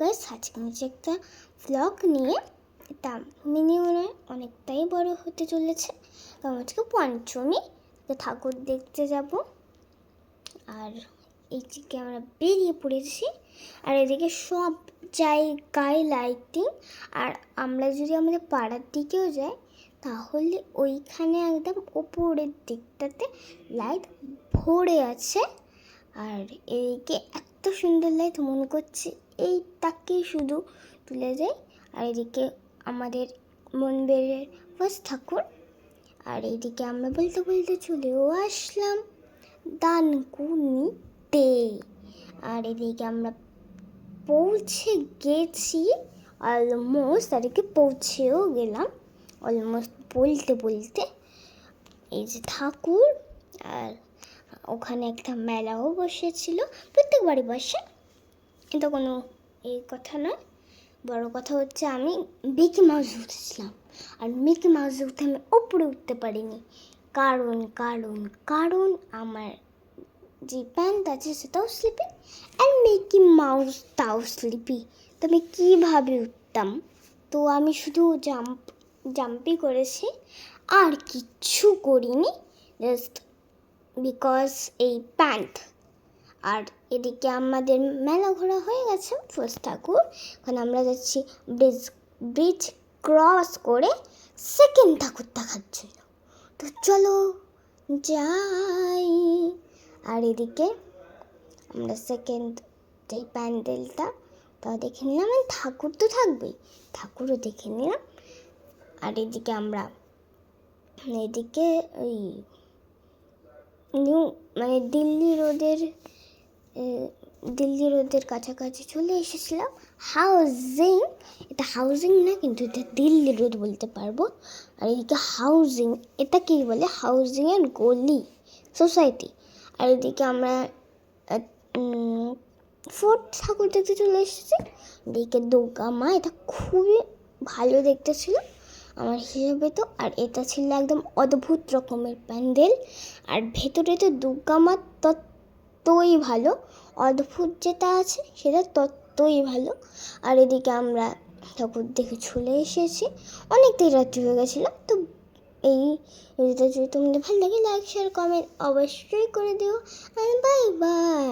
Guys আজকে হচ্ছে একটা ভ্লগ নিয়ে এটা মিনি মনে অনেকটাই বড় হতে চলেছে। কারণ আজকে পঞ্চমী ঠাকুর দেখতে যাব। আর এই দিকে আমরা বেরিয়ে পড়েছি। আর এদিকে সব জায়গায় লাইটিং আর আমরা যদি আমাদের পাড়ার দিকেও যাই, তাহলে ওইখানে একদম ওপরের দিকটাতে লাইট ভরে আছে। আর এদিকে এত সুন্দর লাইট মনে করছে। এইটাকে শুধু তুলে যায় আর এদিকে আমাদের মন্দিরের বাস ঠাকুর। আর এইদিকে আমরা বলতে বলতে চলেও আসলাম দানকুনিতে আর এদিকে আমরা পৌঁছে গেছি অলমোস্ট তাদেরকে পৌঁছেও গেলাম অলমোস্ট বলতে বলতে। এই যে ঠাকুর, আর ওখানে একটা মেলাও বসেছিল প্রত্যেকবারই বসে। এটা কোনো এই কথা নয়। বড় কথা হচ্ছে আমি মিকি মাউস উঠেছিলাম আর মিকি মাউস উঠে আমি উপরে উঠতে পারিনি। কারণ কারণ কারণ আমার যে প্যান্ট আছে সেটাও স্লিপি আর মিকি মাউস তাও স্লিপি তো আমি কীভাবে উঠতাম? তো আমি শুধু জাম্প জাম্পই করেছি। আর কিচ্ছু করিনি। জাস্ট বিকজ এই প্যান্ট আর এদিকে আমাদের মেলা ঘোরা হয়ে গেছে ফার্স্ট ঠাকুর। এখন আমরা যাচ্ছি ব্রিজ ব্রিজ ক্রস করে সেকেন্ড ঠাকুর দেখার জন্য। তো চলো যাই। আর এদিকে আমরা সেকেন্ড যেই প্যান্ডেলটা, তা দেখে নিলাম আর ঠাকুর তো থাকবেই, ঠাকুরও দেখে নিলাম। আর এদিকে আমরা, এদিকে ওই নিউ মানে দিল্লি রোডের দিল্লি রোডের কাছাকাছি চলে এসেছিলাম। হাউজিং এটা হাউজিং না, কিন্তু এটা দিল্লি রোড বলতে পারব। আর এদিকে হাউজিং এটা কী বলে হাউজিং এর গলি সোসাইটি আর এদিকে আমরা ফোর্ট ঠাকুর দেখতে চলে এসেছি। এদিকে দুর্গা মা, এটা খুবই ভালো দেখতে ছিল আমার হিসেবে তো। আর এটা ছিল একদম অদ্ভুত রকমের প্যান্ডেল। আর ভেতরে তো দুর্গা মা ততই ভালো। অদ্ভুত যেটা আছে সেটা ততই ভালো। আর এদিকে আমরা ঠাকুর দেখে চলে এসেছি। অনেকটাই রাত্রি হয়ে গেছিলাম তো এই ভিডিওটা যদি তোমাদের ভালো লাগে লাইক শেয়ার কমেন্ট অবশ্যই করে দিও। আর বাই বাই